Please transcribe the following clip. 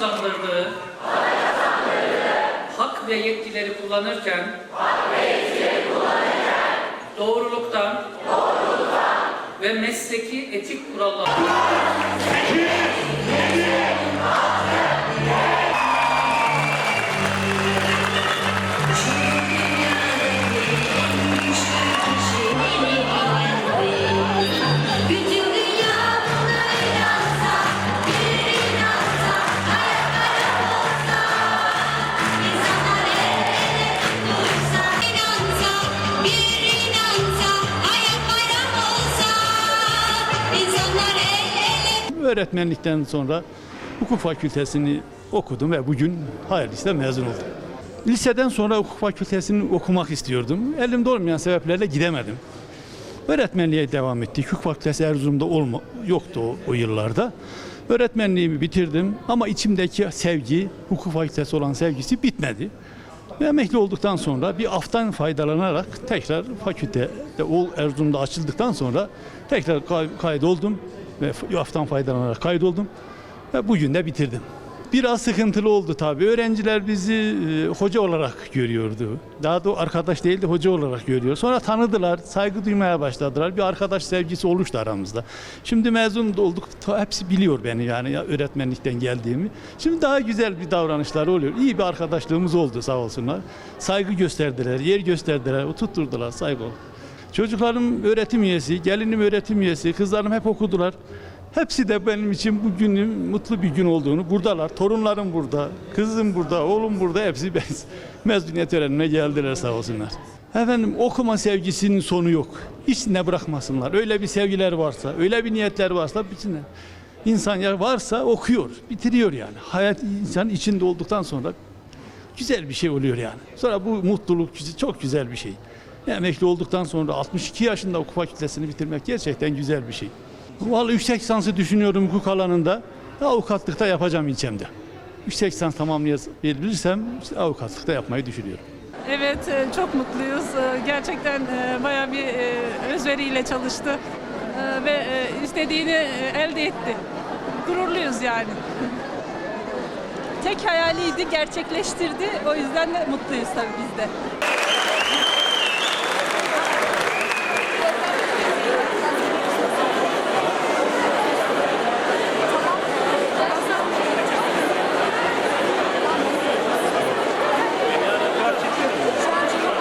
kazandırdığı hak ve yetkileri kullanırken doğruluktan ve mesleki etik kurallar Öğretmenlikten sonra hukuk fakültesini okudum ve bugün hayırlısıyla mezun oldum. Liseden sonra hukuk fakültesini okumak istiyordum. Elimde olmayan sebeplerle gidemedim. Öğretmenliğe devam ettik. Hukuk fakültesi Erzurum'da olma, yoktu o, o yıllarda. Öğretmenliğimi bitirdim ama içimdeki sevgi, hukuk fakültesi olan sevgisi bitmedi. Ve emekli olduktan sonra bir aftan faydalanarak tekrar fakültede ol Erzurum'da açıldıktan sonra tekrar kay- kaydoldum ve aftan faydalanarak kaydoldum ve bugün de bitirdim. Biraz sıkıntılı oldu tabii. Öğrenciler bizi e, hoca olarak görüyordu. Daha da arkadaş değil de hoca olarak görüyor. Sonra tanıdılar, saygı duymaya başladılar. Bir arkadaş sevgisi oluştu aramızda. Şimdi mezun olduk. Hepsi biliyor beni yani ya, öğretmenlikten geldiğimi. Şimdi daha güzel bir davranışlar oluyor. İyi bir arkadaşlığımız oldu sağ olsunlar. Saygı gösterdiler, yer gösterdiler, tutturdular saygı oldu. Çocuklarım öğretim üyesi, gelinim öğretim üyesi, kızlarım hep okudular. Hepsi de benim için bu günün mutlu bir gün olduğunu buradalar. Torunlarım burada, kızım burada, oğlum burada hepsi ben mezuniyet törenine geldiler sağ olsunlar. Efendim okuma sevgisinin sonu yok. İçinde bırakmasınlar. Öyle bir sevgiler varsa, öyle bir niyetler varsa bitsinler. İnsan ya varsa okuyor, bitiriyor yani. Hayat insan içinde olduktan sonra güzel bir şey oluyor yani. Sonra bu mutluluk çok güzel bir şey. Emekli olduktan sonra 62 yaşında hukuk fakültesini bitirmek gerçekten güzel bir şey. Vallahi yüksek lisansı düşünüyorum hukuk alanında. Avukatlıkta yapacağım ilçemde. Yüksek lisans tamamlayabilirsem avukatlıkta yapmayı düşünüyorum. Evet, e, çok mutluyuz. E, Gerçekten e, bayağı bir özveriyle çalıştı ve istediğini elde etti. Gururluyuz yani. tek hayaliydi, gerçekleştirdi. O yüzden de mutluyuz tabii biz de.